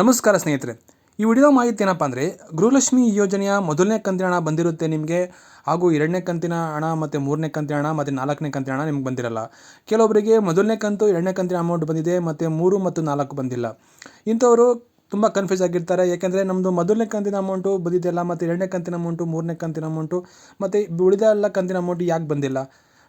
ನಮಸ್ಕಾರ ಸ್ನೇಹಿತರೆ. ಈ ವಿಡಿಯೋ ಮಾಹಿತಿ ಏನಪ್ಪ ಅಂದರೆ, ಗೃಹಲಕ್ಷ್ಮಿ ಯೋಜನೆಯ ಮೊದಲನೇ ಕಂತಿನ ಹಣ ಬಂದಿರುತ್ತೆ ನಿಮಗೆ, ಹಾಗೂ ಎರಡನೇ ಕಂತಿನ ಹಣ ಮತ್ತು ಮೂರನೇ ಕಂತಿನ ಹಣ ಮತ್ತು ನಾಲ್ಕನೇ ಕಂತಿನ ಹಣ ನಿಮ್ಗೆ ಬಂದಿರಲ್ಲ. ಕೆಲವೊಬ್ಬರಿಗೆ ಮೊದಲನೇ ಕಂತು, ಎರಡನೇ ಕಂತಿನ ಅಮೌಂಟ್ ಬಂದಿದೆ, ಮತ್ತು ಮೂರು ಮತ್ತು ನಾಲ್ಕು ಬಂದಿಲ್ಲ. ಇಂಥವರು ತುಂಬ ಕನ್ಫ್ಯೂಸ್ ಆಗಿರ್ತಾರೆ. ಯಾಕೆಂದರೆ ನಮ್ಮದು ಮೊದಲನೇ ಕಂತಿನ ಅಮೌಂಟು ಬಂದಿದೆಯಲ್ಲ ಮತ್ತು ಎರಡನೇ ಕಂತಿನ ಅಮೌಂಟು ಮೂರನೇ ಕಂತಿನ ಅಮೌಂಟು ಮತ್ತು ಉಳಿದ ಎಲ್ಲ ಕಂತಿನ ಅಮೌಂಟು ಯಾಕೆ ಬಂದಿಲ್ಲ?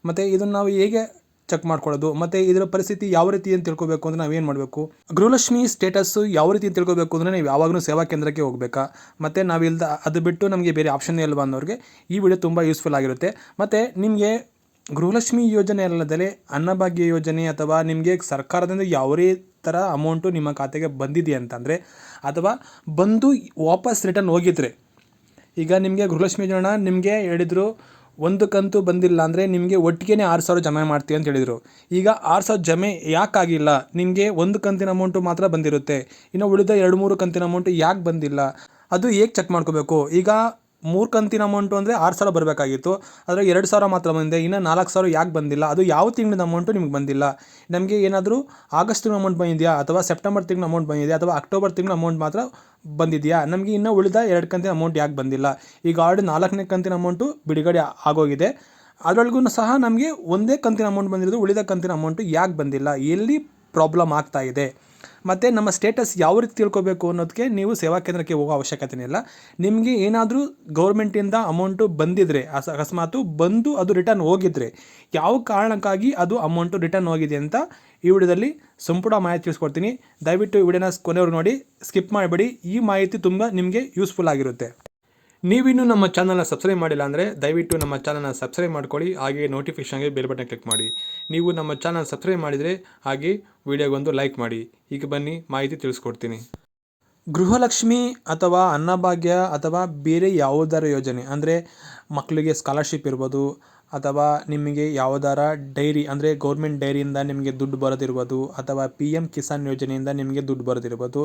ಮತ್ತು ಇದನ್ನು ನಾವು ಹೇಗೆ ಚೆಕ್ ಮಾಡ್ಕೊಳ್ಳೋದು. ಮತ್ತು ಇದರ ಪರಿಸ್ಥಿತಿ ಯಾವ ರೀತಿ ಅಂತ ತಿಳ್ಕೊಬೇಕು ಅಂದರೆ ನಾವೇನು ಮಾಡಬೇಕು? ಗೃಹಲಕ್ಷ್ಮಿ ಸ್ಟೇಟಸ್ಸು ಯಾವ ರೀತಿ ತಿಳ್ಕೊಬೇಕು ಅಂದರೆ ನೀವು ಯಾವಾಗಲೂ ಸೇವಾ ಕೇಂದ್ರಕ್ಕೆ ಹೋಗಬೇಕಾ? ಮತ್ತು ನಾವಿಲ್ದ ಅದು ಬಿಟ್ಟು ನಮಗೆ ಬೇರೆ ಆಪ್ಷನ್ ಇಲ್ವಾ ಅನ್ನೋರಿಗೆ ಈ ವಿಡಿಯೋ ತುಂಬ ಯೂಸ್ಫುಲ್ ಆಗಿರುತ್ತೆ. ಮತ್ತು ನಿಮಗೆ ಗೃಹಲಕ್ಷ್ಮಿ ಯೋಜನೆ ಅಲ್ಲದೆ ಅನ್ನಭಾಗ್ಯ ಯೋಜನೆ ಅಥವಾ ನಿಮಗೆ ಸರ್ಕಾರದಿಂದ ಯಾವುದೇ ಥರ ಅಮೌಂಟು ನಿಮ್ಮ ಖಾತೆಗೆ ಬಂದಿದೆ ಅಂತಂದರೆ, ಅಥವಾ ಬಂದು ವಾಪಸ್ ರಿಟರ್ನ್ ಹೋಗಿದ್ರೆ, ಈಗ ನಿಮಗೆ ಗೃಹಲಕ್ಷ್ಮಿ ಯೋಜನೆ ನಿಮಗೆ ಹೇಳಿದರು ಒಂದು ಕಂತು ಬಂದಿಲ್ಲ ಅಂದರೆ ನಿಮಗೆ ಒಟ್ಟಿಗೆ ಆರು ಸಾವಿರ ಜಮೆ ಮಾಡ್ತೀವಿ ಅಂತ ಹೇಳಿದರು. ಈಗ ಆರು ಸಾವಿರ ಜಮೆ ಯಾಕಾಗಿಲ್ಲ ನಿಮಗೆ ಒಂದು ಕಂತಿನ ಅಮೌಂಟು ಮಾತ್ರ ಬಂದಿರುತ್ತೆ. ಇನ್ನು ಉಳಿದ ಎರಡು ಮೂರು ಕಂತಿನ ಅಮೌಂಟು ಯಾಕೆ ಬಂದಿಲ್ಲ? ಅದು ಹೇಗೆ ಚೆಕ್ ಮಾಡ್ಕೋಬೇಕು? ಈಗ ಮೂರು ಕಂತಿನ ಅಮೌಂಟು ಅಂದರೆ ಆರು ಸಾವಿರ ಬರಬೇಕಾಗಿತ್ತು. ಆದರೆ ಎರಡು ಸಾವಿರ ಮಾತ್ರ ಬಂದಿದೆ. ಇನ್ನು ನಾಲ್ಕು ಸಾವಿರ ಯಾಕೆ ಬಂದಿಲ್ಲ? ಅದು ಯಾವ ತಿಂಗಳಿನ ಅಮೌಂಟು ನಿಮ್ಗೆ ಬಂದಿಲ್ಲ. ನಮಗೆ ಏನಾದರೂ ಆಗಸ್ಟ್ ತಿಂಗಳ ಅಮೌಂಟ್ ಬಂದಿದೆಯಾ? ಅಥವಾ ಸೆಪ್ಟೆಂಬರ್ ತಿಂಗಳ ಅಮೌಂಟ್ ಬಂದಿದೆಯಾ? ಅಥವಾ ಅಕ್ಟೋಬರ್ ತಿಂಗಳ ಅಮೌಂಟ್ ಮಾತ್ರ ಬಂದಿದೆಯಾ? ನಮಗೆ ಇನ್ನೂ ಉಳಿದ ಎರಡು ಕಂತಿನ ಅಮೌಂಟ್ ಯಾಕೆ ಬಂದಿಲ್ಲ? ಈಗ ಆಲ್ರೆಡಿ ನಾಲ್ಕನೇ ಕಂತಿನ ಅಮೌಂಟು ಬಿಡುಗಡೆ ಆಗೋಗಿದೆ. ಅದರೊಳಗೂ ಸಹ ನಮಗೆ ಒಂದೇ ಕಂತಿನ ಅಮೌಂಟ್ ಬಂದಿರೋದು ಉಳಿದ ಕಂತಿನ ಅಮೌಂಟು ಯಾಕೆ ಬಂದಿಲ್ಲ? ಎಲ್ಲಿ ಪ್ರಾಬ್ಲಮ್ ಆಗ್ತಾ ಇದೆ? ಮತ್ತು ನಮ್ಮ ಸ್ಟೇಟಸ್ ಯಾವ ರೀತಿ ತಿಳ್ಕೊಬೇಕು ಅನ್ನೋದಕ್ಕೆ ನೀವು ಸೇವಾ ಕೇಂದ್ರಕ್ಕೆ ಹೋಗೋ ಅವಶ್ಯಕತೆ ಇಲ್ಲ. ನಿಮಗೆ ಏನಾದರೂ ಗೌರ್ಮೆಂಟಿಂದ ಅಮೌಂಟು ಬಂದಿದ್ದರೆ ಅಕಸ್ಮಾತು ಬಂದು ಅದು ರಿಟರ್ನ್ ಹೋಗಿದ್ರೆ, ಯಾವ ಕಾರಣಕ್ಕಾಗಿ ಅದು ಅಮೌಂಟು ರಿಟರ್ನ್ ಹೋಗಿದೆ ಅಂತ ಈ ವಿಡಿಯೋದಲ್ಲಿ ಸಂಪೂರ್ಣ ಮಾಹಿತಿ ತಿಳಿಸ್ಕೊಡ್ತೀನಿ. ದಯವಿಟ್ಟು ಈ ವಿಡಿಯೋನ ಕೊನೆಯವ್ರು ನೋಡಿ ಸ್ಕಿಪ್ ಮಾಡಬೇಡಿ. ಈ ಮಾಹಿತಿ ತುಂಬ ನಿಮಗೆ ಯೂಸ್ಫುಲ್ ಆಗಿರುತ್ತೆ. ನೀವಿನ್ನೂ ನಮ್ಮ ಚಾನಲ್ನ ಸಬ್ಸ್ಕ್ರೈಬ್ ಮಾಡಿಲ್ಲ ಅಂದರೆ ದಯವಿಟ್ಟು ನಮ್ಮ ಚಾನಲ್ನ ಸಬ್ಸ್ಕ್ರೈಬ್ ಮಾಡ್ಕೊಳ್ಳಿ. ಹಾಗೆ ನೋಟಿಫಿಕೇಷನ್ಗೆ ಬೆಲ್ ಬಟನ್ ಕ್ಲಿಕ್ ಮಾಡಿ. ನೀವು ನಮ್ಮ ಚಾನಲ್ ಸಬ್ಸ್ಕ್ರೈಬ್ ಮಾಡಿದರೆ ಹಾಗೆ ವಿಡಿಯೋಗೊಂದು ಲೈಕ್ ಮಾಡಿ. ಈಗ ಬನ್ನಿ ಮಾಹಿತಿ ತಿಳಿಸ್ಕೊಡ್ತೀನಿ. ಗೃಹಲಕ್ಷ್ಮಿ ಅಥವಾ ಅನ್ನಭಾಗ್ಯ ಅಥವಾ ಬೇರೆ ಯಾವುದರ ಯೋಜನೆ, ಅಂದರೆ ಮಕ್ಕಳಿಗೆ ಸ್ಕಾಲರ್ಶಿಪ್ ಇರ್ಬೋದು ಅಥವಾ ನಿಮಗೆ ಯಾವುದಾರ ಡೈರಿ ಅಂದರೆ ಗೌರ್ಮೆಂಟ್ ಡೈರಿಯಿಂದ ನಿಮಗೆ ದುಡ್ಡು ಬರೋದಿರ್ಬೋದು ಅಥವಾ ಪಿ ಎಂ ಕಿಸಾನ್ ಯೋಜನೆಯಿಂದ ನಿಮಗೆ ದುಡ್ಡು ಬರೋದಿರ್ಬೋದು.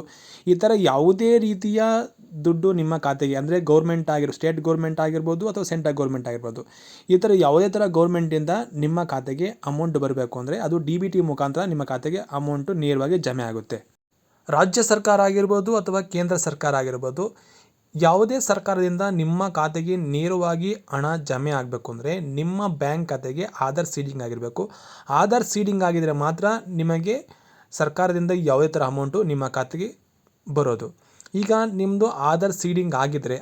ಈ ಥರ ಯಾವುದೇ ರೀತಿಯ ದುಡ್ಡು ನಿಮ್ಮ ಖಾತೆಗೆ, ಅಂದರೆ ಗೌರ್ಮೆಂಟ್ ಆಗಿರೋ ಸ್ಟೇಟ್ ಗೌರ್ಮೆಂಟ್ ಆಗಿರ್ಬೋದು ಅಥವಾ ಸೆಂಟ್ರಲ್ ಗೌರ್ಮೆಂಟ್ ಆಗಿರ್ಬೋದು, ಈ ಥರ ಯಾವುದೇ ಥರ ಗೌರ್ಮೆಂಟಿಂದ ನಿಮ್ಮ ಖಾತೆಗೆ ಅಮೌಂಟ್ ಬರಬೇಕು ಅಂದರೆ ಅದು ಡಿ ಬಿ ಟಿ ಮುಖಾಂತರ ನಿಮ್ಮ ಖಾತೆಗೆ ಅಮೌಂಟು ನೇರವಾಗಿ ಜಮೆ ಆಗುತ್ತೆ. ರಾಜ್ಯ ಸರ್ಕಾರ ಆಗಿರ್ಬೋದು ಅಥವಾ ಕೇಂದ್ರ ಸರ್ಕಾರ ಆಗಿರ್ಬೋದು, ಯಾವುದೇ ಸರ್ಕಾರದಿಂದ ನಿಮ್ಮ ಖಾತೆಗೆ ನೇರವಾಗಿ ಹಣ ಜಮೆ ಆಗಬೇಕು ಅಂದರೆ ನಿಮ್ಮ ಬ್ಯಾಂಕ್ ಖಾತೆಗೆ ಆಧಾರ್ ಸೀಡಿಂಗ್ ಆಗಿರಬೇಕು. ಆಧಾರ್ ಸೀಡಿಂಗ್ ಆಗಿದರೆ ಮಾತ್ರ ನಿಮಗೆ ಸರ್ಕಾರದಿಂದ ಯಾವುದೇ ಥರ ಅಮೌಂಟು ನಿಮ್ಮ ಖಾತೆಗೆ ಬರೋದು. ಈಗ ನಿಮ್ಮದು ಆಧಾರ್ ಸೀಡಿಂಗ್ ಆಗಿದ್ದರೆ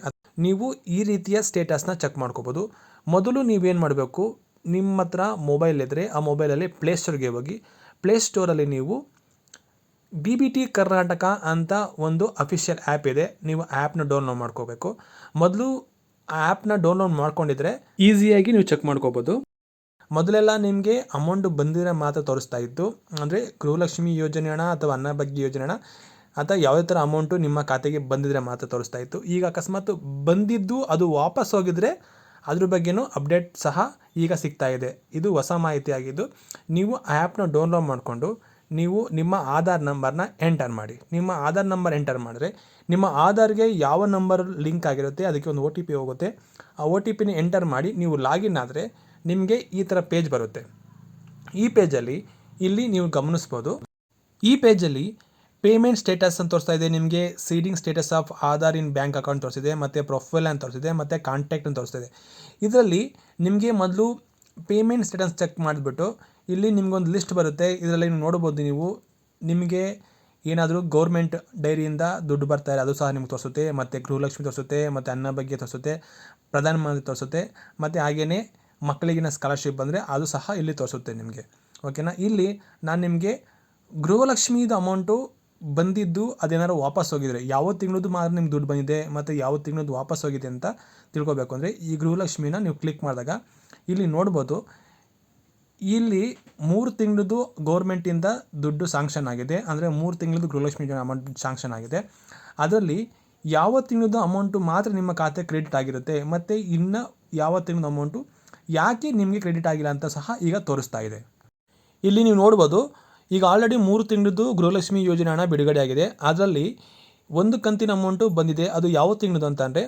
ನೀವು ಈ ರೀತಿಯ ಸ್ಟೇಟಸ್ನ ಚೆಕ್ ಮಾಡ್ಕೋಬೋದು. ಮೊದಲು ನೀವೇನು ಮಾಡಬೇಕು? ನಿಮ್ಮ ಹತ್ರ ಮೊಬೈಲ್ ಇದ್ದರೆ ಆ ಮೊಬೈಲಲ್ಲಿ ಪ್ಲೇಸ್ಟೋರ್ಗೆ ಹೋಗಿ ಪ್ಲೇಸ್ಟೋರಲ್ಲಿ ನೀವು ಬಿ ಬಿ ಟಿ ಕರ್ನಾಟಕ ಅಂತ ಒಂದು ಅಫಿಷಿಯಲ್ ಆ್ಯಪ್ ಇದೆ. ನೀವು ಆ್ಯಪ್ನ ಡೌನ್ಲೋಡ್ ಮಾಡ್ಕೋಬೇಕು. ಮೊದಲು ಆ ಆ್ಯಪ್ನ ಡೌನ್ಲೋಡ್ ಮಾಡ್ಕೊಂಡಿದ್ರೆ ಈಸಿಯಾಗಿ ನೀವು ಚೆಕ್ ಮಾಡ್ಕೋಬೋದು. ಮೊದಲೆಲ್ಲ ನಿಮಗೆ ಅಮೌಂಟ್ ಬಂದಿರೋ ಮಾತ್ರ ತೋರಿಸ್ತಾ ಇತ್ತು. ಅಂದರೆ ಗೃಹಲಕ್ಷ್ಮಿ ಯೋಜನೆ ಅಥವಾ ಅನ್ನಭಾಗ್ಯ ಯೋಜನೆ ಅಥವಾ ಯಾವುದೇ ಥರ ಅಮೌಂಟು ನಿಮ್ಮ ಖಾತೆಗೆ ಬಂದಿದ್ರೆ ಮಾತ್ರ ತೋರಿಸ್ತಾ ಇತ್ತು. ಈಗ ಅಕಸ್ಮಾತ್ ಬಂದಿದ್ದು ಅದು ವಾಪಸ್ ಹೋಗಿದ್ರೆ ಅದ್ರ ಬಗ್ಗೆನೂ ಅಪ್ಡೇಟ್ ಸಹ ಈಗ ಸಿಗ್ತಾ ಇದೆ. ಇದು ಹೊಸ ಮಾಹಿತಿ ಆಗಿದ್ದು ನೀವು ಆ್ಯಪ್ನ ಡೌನ್ಲೋಡ್ ಮಾಡಿಕೊಂಡು ನೀವು ನಿಮ್ಮ ಆಧಾರ್ ನಂಬರ್ನ ಎಂಟರ್ ಮಾಡಿ. ನಿಮ್ಮ ಆಧಾರ್ ನಂಬರ್ ಎಂಟರ್ ಮಾಡಿದ್ರೆ ನಿಮ್ಮ ಆಧಾರ್ಗೆ ಯಾವ ನಂಬರ್ ಲಿಂಕ್ ಆಗಿರುತ್ತೆ ಅದಕ್ಕೆ ಒಂದು ಒ ಟಿ ಪಿ ಹೋಗುತ್ತೆ. ಆ ಒ ಟಿ ಪಿನ ಎಂಟರ್ ಮಾಡಿ ನೀವು ಲಾಗಿನ್ ಆದರೆ ನಿಮಗೆ ಈ ಥರ ಪೇಜ್ ಬರುತ್ತೆ. ಈ ಪೇಜಲ್ಲಿ ಇಲ್ಲಿ ನೀವು ಗಮನಿಸ್ಬೋದು. ಈ ಪೇಜಲ್ಲಿ ಪೇಮೆಂಟ್ ಸ್ಟೇಟಸ್ ಅಂತ ತೋರಿಸ್ತಾ ಇದೆ. ನಿಮಗೆ seeding status of Aadhaar in bank account ತೋರಿಸಿದೆ ಮತ್ತು ಪ್ರೊಫೈಲ್ ಅಂತ ತೋರಿಸಿದೆ ಮತ್ತು ಕಾಂಟ್ಯಾಕ್ಟ್ ಅಂತ ತೋರಿಸ್ತಿದೆ. ಇದರಲ್ಲಿ ನಿಮಗೆ ಮೊದಲು ಪೇಮೆಂಟ್ ಸ್ಟೇಟಸ್ ಚೆಕ್ ಮಾಡಿಬಿಟ್ಟು ಇಲ್ಲಿ ನಿಮಗೊಂದು ಲಿಸ್ಟ್ ಬರುತ್ತೆ. ಇದರಲ್ಲಿ ನೋಡ್ಬೋದು ನೀವು ನಿಮಗೆ ಏನಾದರೂ ಗೌರ್ಮೆಂಟ್ ಡೈರಿಯಿಂದ ದುಡ್ಡು ಬರ್ತಾ ಇದೆ ಅದು ಸಹ ನಿಮ್ಗೆ ತೋರಿಸುತ್ತೆ. ಮತ್ತು ಗೃಹಲಕ್ಷ್ಮಿ ತೋರಿಸುತ್ತೆ, ಮತ್ತು ಅನ್ನ ಬಗ್ಗೆ ತೋರಿಸುತ್ತೆ ಪ್ರಧಾನಮಂತ್ರಿ ತೋರಿಸುತ್ತೆ, ಮತ್ತು ಹಾಗೆಯೇ ಮಕ್ಕಳಿಗಿನ ಸ್ಕಾಲರ್ಶಿಪ್ ಬಂದರೆ ಅದು ಸಹ ಇಲ್ಲಿ ತೋರಿಸುತ್ತೆ ನಿಮಗೆ. ಓಕೆನಾ ಇಲ್ಲಿ ನಾನು ನಿಮಗೆ ಗೃಹಲಕ್ಷ್ಮಿದು ಅಮೌಂಟು ಬಂದಿದ್ದು ಅದೇನಾದ್ರು ವಾಪಸ್ ಹೋಗಿದ್ರೆ, ಯಾವ ತಿಂಗಳದ್ದು ಮಾತ್ರ ನಿಮ್ಗೆ ದುಡ್ಡು ಬಂದಿದೆ ಮತ್ತು ಯಾವ ತಿಂಗಳದ್ದು ವಾಪಸ್ ಹೋಗಿದೆ ಅಂತ ತಿಳ್ಕೊಬೇಕು. ಅಂದರೆ ಈ ಗೃಹಲಕ್ಷ್ಮಿನ ನೀವು ಕ್ಲಿಕ್ ಮಾಡಿದಾಗ ಇಲ್ಲಿ ನೋಡ್ಬೋದು, ಇಲ್ಲಿ ಮೂರು ತಿಂಗಳದ್ದು ಗೌರ್ಮೆಂಟಿಂದ ದುಡ್ಡು ಸಾಂಕ್ಷನ್ ಆಗಿದೆ. ಅಂದರೆ ಮೂರು ತಿಂಗಳದ್ದು ಗೃಹಲಕ್ಷ್ಮಿ ಅಮೌಂಟ್ ಸಾಂಕ್ಷನ್ ಆಗಿದೆ. ಅದರಲ್ಲಿ ಯಾವ ತಿಂಗಳದ್ದು ಅಮೌಂಟು ಮಾತ್ರ ನಿಮ್ಮ ಖಾತೆ ಕ್ರೆಡಿಟ್ ಆಗಿರುತ್ತೆ, ಮತ್ತು ಇನ್ನು ಯಾವ ತಿಂಗಳ ಅಮೌಂಟು ಯಾಕೆ ನಿಮಗೆ ಕ್ರೆಡಿಟ್ ಆಗಿಲ್ಲ ಅಂತ ಸಹ ಈಗ ತೋರಿಸ್ತಾ ಇದೆ. ಇಲ್ಲಿ ನೀವು ನೋಡ್ಬೋದು ಈಗ ಆಲ್ರೆಡಿ ಮೂರು ತಿಂಗಳದ್ದು ಗೃಹಲಕ್ಷ್ಮಿ ಯೋಜನೆ ಹಣ ಬಿಡುಗಡೆ ಆಗಿದೆ. ಅದರಲ್ಲಿ ಒಂದು ಕಂತಿನ ಅಮೌಂಟು ಬಂದಿದೆ. ಅದು ಯಾವ ತಿಂಗಳದ್ದು ಅಂತ ಅಂದರೆ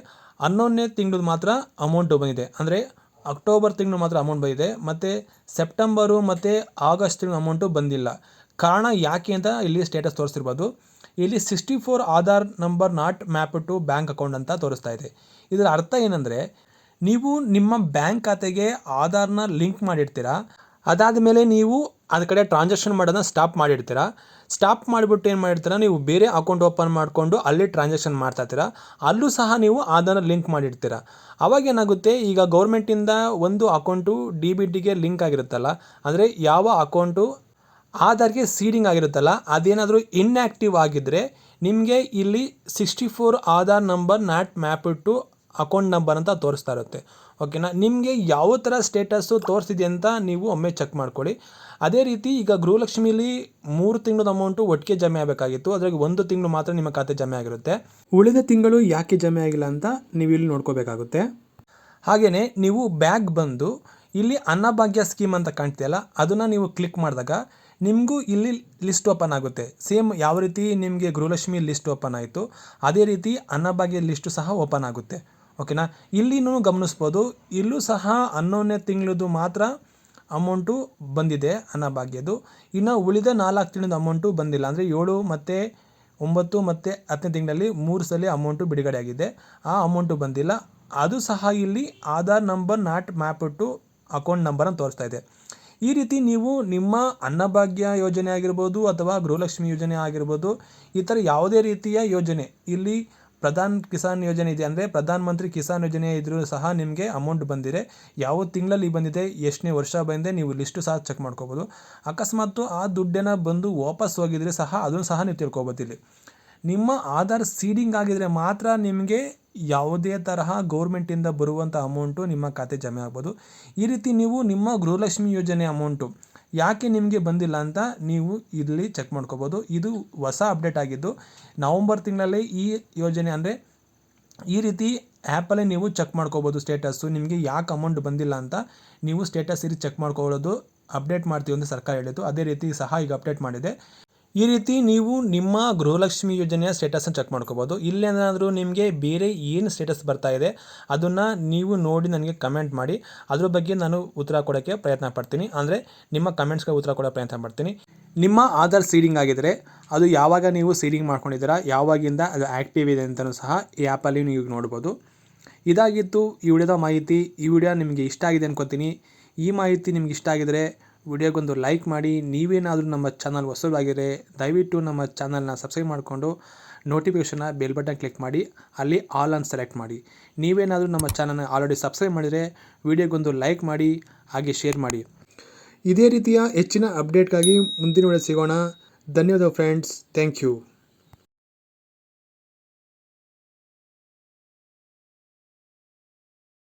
ಹನ್ನೊಂದನೇ ತಿಂಗಳದ್ದು ಮಾತ್ರ ಅಮೌಂಟು ಬಂದಿದೆ. ಅಂದರೆ ಅಕ್ಟೋಬರ್ ತಿಂಗಳು ಮಾತ್ರ ಅಮೌಂಟ್ ಬಂದಿದೆ. ಮತ್ತು ಸೆಪ್ಟೆಂಬರು ಮತ್ತು ಆಗಸ್ಟ್ ತಿಂಗಳ ಅಮೌಂಟು ಬಂದಿಲ್ಲ. ಕಾರಣ ಯಾಕೆ ಅಂತ ಇಲ್ಲಿ ಸ್ಟೇಟಸ್ ತೋರಿಸ್ತಿರ್ಬೋದು. ಇಲ್ಲಿ sixty four Aadhaar number not map to bank account ಅಂತ ತೋರಿಸ್ತಾ ಇದೆ. ಇದರ ಅರ್ಥ ಏನಂದರೆ ನೀವು ನಿಮ್ಮ ಬ್ಯಾಂಕ್ ಖಾತೆಗೆ ಆಧಾರ್ನ ಲಿಂಕ್ ಮಾಡಿರ್ತೀರಾ. ಅದಾದ ಮೇಲೆ ನೀವು ಅದ ಕಡೆ ಟ್ರಾನ್ಸಾಕ್ಷನ್ ಮಾಡೋದನ್ನ ಸ್ಟಾಪ್ ಮಾಡಿರ್ತೀರಾ? ಸ್ಟಾಪ್ ಮಾಡಿಬಿಟ್ಟು ಏನು ಮಾಡಿರ್ತೀರಾ? ನೀವು ಬೇರೆ ಅಕೌಂಟ್ ಓಪನ್ ಮಾಡಿಕೊಂಡು ಅಲ್ಲಿ ಟ್ರಾನ್ಸಾಕ್ಷನ್ ಮಾಡ್ತಾ ಇರ್ತೀರಾ? ಅಲ್ಲೂ ಸಹ ನೀವು ಆಧಾರ್ ಲಿಂಕ್ ಮಾಡಿರ್ತೀರಾ? ಅವಾಗ ಏನಾಗುತ್ತೆ? ಈಗ ಗೌರ್ಮೆಂಟಿಂದ ಒಂದು ಅಕೌಂಟು ಡಿ ಬಿ ಟಿಗೆ ಲಿಂಕ್ ಆಗಿರುತ್ತಲ್ಲ, ಅಂದರೆ ಯಾವ ಅಕೌಂಟು ಆಧಾರ್ಗೆ ಸೀಡಿಂಗ್ ಆಗಿರುತ್ತಲ್ಲ, ಅದೇನಾದರೂ ಇನ್ಆ್ಯಕ್ಟಿವ್ ಆಗಿದ್ದರೆ ನಿಮಗೆ ಇಲ್ಲಿ sixty four Aadhaar number not map to account number ಅಂತ ತೋರಿಸ್ತಾ ಇರುತ್ತೆ. ಓಕೆನಾ ನಿಮಗೆ ಯಾವ ಥರ ಸ್ಟೇಟಸ್ಸು ತೋರಿಸಿದೆ ಅಂತ ನೀವು ಒಮ್ಮೆ ಚೆಕ್ ಮಾಡ್ಕೊಳ್ಳಿ. ಅದೇ ರೀತಿ ಈಗ ಗೃಹಲಕ್ಷ್ಮಿಲಿ ಮೂರು ತಿಂಗಳದ ಅಮೌಂಟು ಒಟ್ಟಿಗೆ ಜಮೆ ಆಗಬೇಕಾಗಿತ್ತು. ಅದರಾಗಿ ಒಂದು ತಿಂಗಳು ಮಾತ್ರ ನಿಮ್ಮ ಖಾತೆ ಜಮೆ ಆಗಿರುತ್ತೆ. ಉಳಿದ ತಿಂಗಳು ಯಾಕೆ ಜಮೆ ಆಗಿಲ್ಲ ಅಂತ ನೀವು ಇಲ್ಲಿ ನೋಡ್ಕೋಬೇಕಾಗುತ್ತೆ. ಹಾಗೆಯೇ ನೀವು ಬ್ಯಾಗ್ ಬಂದು ಇಲ್ಲಿ ಅನ್ನಭಾಗ್ಯ ಸ್ಕೀಮ್ ಅಂತ ಕಾಣ್ತೀಯಲ್ಲ ಅದನ್ನು ನೀವು ಕ್ಲಿಕ್ ಮಾಡಿದಾಗ ನಿಮಗೂ ಇಲ್ಲಿ ಲಿಸ್ಟ್ ಓಪನ್ ಆಗುತ್ತೆ. ಸೇಮ್ ಯಾವ ರೀತಿ ನಿಮಗೆ ಗೃಹಲಕ್ಷ್ಮಿ ಲಿಸ್ಟ್ ಓಪನ್ ಆಯಿತು, ಅದೇ ರೀತಿ ಅನ್ನಭಾಗ್ಯ ಲಿಸ್ಟು ಸಹ ಓಪನ್ ಆಗುತ್ತೆ. ಓಕೆನಾ? ಇಲ್ಲಿನೂ ಗಮನಿಸ್ಬೋದು, ಇಲ್ಲೂ ಸಹ ಹನ್ನೊಂದನೇ ತಿಂಗಳದು ಮಾತ್ರ ಅಮೌಂಟು ಬಂದಿದೆ ಅನ್ನಭಾಗ್ಯದು ಇನ್ನು ಉಳಿದ ನಾಲ್ಕು ತಿಂಗಳದ ಅಮೌಂಟು ಬಂದಿಲ್ಲ. ಅಂದರೆ ಏಳು ಮತ್ತು ಒಂಬತ್ತು ಮತ್ತು ಹತ್ತನೇ ತಿಂಗಳಲ್ಲಿ ಮೂರು ಸಲ ಅಮೌಂಟು ಬಿಡುಗಡೆ ಆಗಿದೆ. ಆ ಅಮೌಂಟು ಬಂದಿಲ್ಲ. ಅದು ಸಹ ಇಲ್ಲಿ Aadhaar number, not map to account number ಅಂತ ತೋರಿಸ್ತಾ ಇದೆ. ಈ ರೀತಿ ನೀವು ನಿಮ್ಮ ಅನ್ನಭಾಗ್ಯ ಯೋಜನೆ ಆಗಿರ್ಬೋದು ಅಥವಾ ಗೃಹಲಕ್ಷ್ಮಿ ಯೋಜನೆ ಆಗಿರ್ಬೋದು, ಈ ಥರ ಯಾವುದೇ ರೀತಿಯ ಯೋಜನೆ ಇಲ್ಲಿ ಪ್ರಧಾನ್ ಕಿಸಾನ್ ಯೋಜನೆ ಇದೆ ಅಂದರೆ ಪ್ರಧಾನ ಮಂತ್ರಿ ಕಿಸಾನ್ ಯೋಜನೆ ಇದ್ರೂ ಸಹ ನಿಮಗೆ ಅಮೌಂಟ್ ಬಂದಿದೆ. ಯಾವ ತಿಂಗಳಲ್ಲಿ ಬಂದಿದೆ, ಎಷ್ಟನೇ ವರ್ಷ ಬಂದಿದೆ, ನೀವು ಲಿಸ್ಟು ಸಹ ಚೆಕ್ ಮಾಡ್ಕೋಬೋದು. ಅಕಸ್ಮಾತ್ ಆ ದುಡ್ಡನ್ನು ಬಂದು ವಾಪಸ್ ಹೋಗಿದ್ರೆ ಸಹ ಅದನ್ನು ಸಹ ನೀವು ತಿಳ್ಕೊಬೋದು ಇಲ್ಲಿ ನಿಮ್ಮ ಆಧಾರ್ ಸೀಡಿಂಗ್ ಆಗಿದರೆ ಮಾತ್ರ ನಿಮಗೆ ಯಾವುದೇ ತರಹ ಗೌರ್ಮೆಂಟಿಂದ ಬರುವಂಥ ಅಮೌಂಟು ನಿಮ್ಮ ಖಾತೆ ಜಮೆ ಆಗ್ಬೋದು. ಈ ರೀತಿ ನೀವು ನಿಮ್ಮ ಗೃಹಲಕ್ಷ್ಮಿ ಯೋಜನೆ ಅಮೌಂಟು ಯಾಕೆ ನಿಮಗೆ ಬಂದಿಲ್ಲ ಅಂತ ನೀವು ಇಲ್ಲಿ ಚೆಕ್ ಮಾಡ್ಕೋಬೋದು. ಇದು ಹೊಸ ಅಪ್ಡೇಟ್ ಆಗಿದ್ದು, ನವಂಬರ್ ತಿಂಗಳಲ್ಲಿ ಈ ಯೋಜನೆ ಅಂದರೆ ಈ ರೀತಿ ಆ್ಯಪಲ್ಲೇ ನೀವು ಚೆಕ್ ಮಾಡ್ಕೋಬೋದು ಸ್ಟೇಟಸ್ಸು ನಿಮಗೆ ಯಾಕೆ ಅಮೌಂಟ್ ಬಂದಿಲ್ಲ ಅಂತ ನೀವು ಸ್ಟೇಟಸ್ ಇಲ್ಲಿ ಚೆಕ್ ಮಾಡ್ಕೊಳ್ಳೋದು ಅಪ್ಡೇಟ್ ಮಾಡ್ತೀವಿ ಅಂತ ಸರ್ಕಾರ ಹೇಳಿತ್ತು ಅದೇ ರೀತಿ ಸಹ ಈಗ ಅಪ್ಡೇಟ್ ಮಾಡಿದೆ. ಈ ರೀತಿ ನೀವು ನಿಮ್ಮ ಗೃಹಲಕ್ಷ್ಮಿ ಯೋಜನೆಯ ಸ್ಟೇಟಸನ್ನು ಚೆಕ್ ಮಾಡ್ಕೋಬೋದು. ಇಲ್ಲೇನಾದರೂ ನಿಮಗೆ ಬೇರೆ ಏನು ಸ್ಟೇಟಸ್ ಬರ್ತಾ ಇದೆ, ಅದನ್ನು ನೀವು ನೋಡಿ ನನಗೆ ಕಮೆಂಟ್ ಮಾಡಿ. ಅದ್ರ ಬಗ್ಗೆ ನಾನು ಉತ್ತರ ಕೊಡೋಕ್ಕೆ ಪ್ರಯತ್ನ ಪಡ್ತೀನಿ. ಅಂದರೆ ನಿಮ್ಮ ಕಮೆಂಟ್ಸ್ಗೆ ಉತ್ತರ ಕೊಡೋ ಪ್ರಯತ್ನ ಪಡ್ತೀನಿ. ನಿಮ್ಮ ಆಧಾರ್ ಸೀಡಿಂಗ್ ಆಗಿದ್ದರೆ ಅದು ಯಾವಾಗ ನೀವು ಸೀಡಿಂಗ್ ಮಾಡ್ಕೊಂಡಿದ್ದೀರಾ, ಯಾವಾಗಿಂದ ಅದು ಆ್ಯಕ್ಟಿವ್ ಇದೆ ಅಂತಲೂ ಸಹ ಈ ಆ್ಯಪಲ್ಲಿ ನೀವು ನೋಡ್ಬೋದು. ಇದಾಗಿತ್ತು ಈ ವಿಡಿಯೋದ ಮಾಹಿತಿ. ಈ ವಿಡಿಯೋ ನಿಮಗೆ ಇಷ್ಟ ಆಗಿದೆ ಅನ್ಕೋತೀನಿ. ಈ ಮಾಹಿತಿ ನಿಮ್ಗೆ ಇಷ್ಟ ಆಗಿದರೆ ವಿಡಿಯೋಗೊಂದು ಲೈಕ್ ಮಾಡಿ, ನೀವೇನಾದರೂ ನಮ್ಮ ಚಾನಲ್ ಹೊಸದಾಗಿದ್ರೆ ದಯವಿಟ್ಟು ನಮ್ಮ ಚಾನಲ್ನ ಸಬ್ಸ್ಕ್ರೈಬ್ ಮಾಡಿಕೊಂಡು ನೋಟಿಫಿಕೇಷನ್ನ ಬೆಲ್ ಬಟನ್ ಕ್ಲಿಕ್ ಮಾಡಿ, ಅಲ್ಲಿ ಆಲ್ ಅನ್ ಸೆಲೆಕ್ಟ್ ಮಾಡಿ. ನೀವೇನಾದರೂ ನಮ್ಮ ಚಾನಲ್ನ ಆಲ್ರೆಡಿ ಸಬ್ಸ್ಕ್ರೈಬ್ ಮಾಡಿದರೆ ವಿಡಿಯೋಗೊಂದು ಲೈಕ್ ಮಾಡಿ, ಹಾಗೆ ಶೇರ್ ಮಾಡಿ. ಇದೇ ರೀತಿಯ ಹೆಚ್ಚಿನ ಅಪ್ಡೇಟ್ಗಾಗಿ ಮುಂದಿನ ವಿಡಿಯೋ ಸಿಗೋಣ. ಧನ್ಯವಾದ ಫ್ರೆಂಡ್ಸ್ ಥ್ಯಾಂಕ್ ಯು